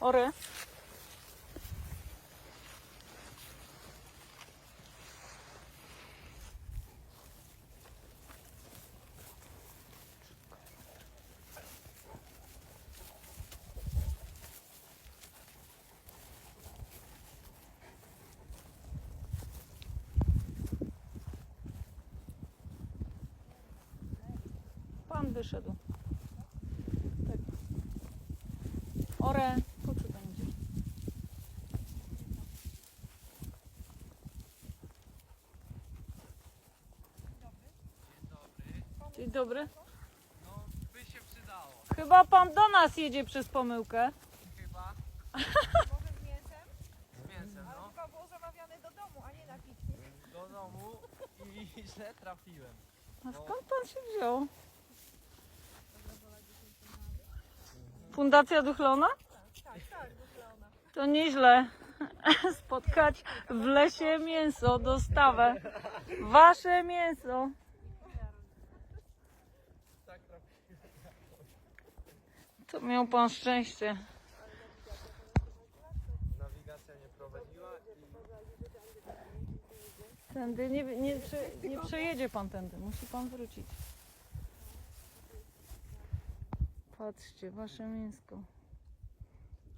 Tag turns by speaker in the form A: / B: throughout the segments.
A: Ory. Pan wyszedł. Tak. Ore, Dzień dobry.
B: No, by się przydało.
A: Chyba pan do nas jedzie przez pomyłkę.
B: Chyba
C: Może z mięsem?
B: z mięsem,
C: Ale
B: no.
C: chyba było zamawiane do domu, a nie na piknik.
B: Do domu i źle trafiłem.
A: A skąd pan się wziął? Fundacja Duchlona?
C: Tak, tak, Duchlona.
A: To nieźle spotkać w lesie mięso, dostawę. Wasze mięso.
B: Tak trafiłem.
A: To miał pan szczęście.
B: Nawigacja nie prowadziła i
A: Tędy nie, nie, prze, nie przejedzie pan tędy, musi pan wrócić. Patrzcie, wasze mięsko.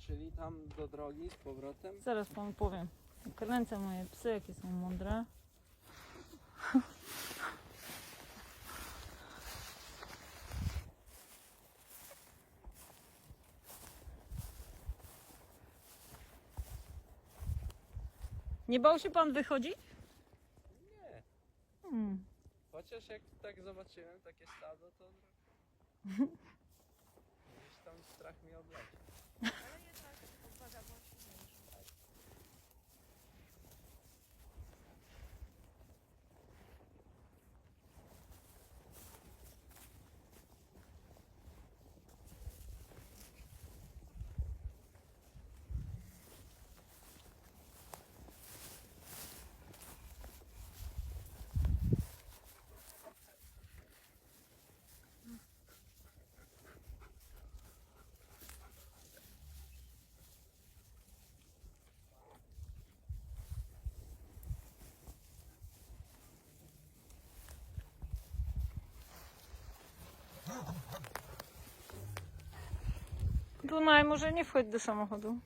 B: Czyli tam do drogi z powrotem?
A: Zaraz panu powiem. Kręcę moje psy, jakie są mądre. Nie bał się pan wychodzić?
B: Nie.
A: Hmm.
B: Chociaż jak tak zobaczyłem takie stado, to gdzieś tam strach mi odleciał.
A: Dunaj, może nie wchodź do samochodu.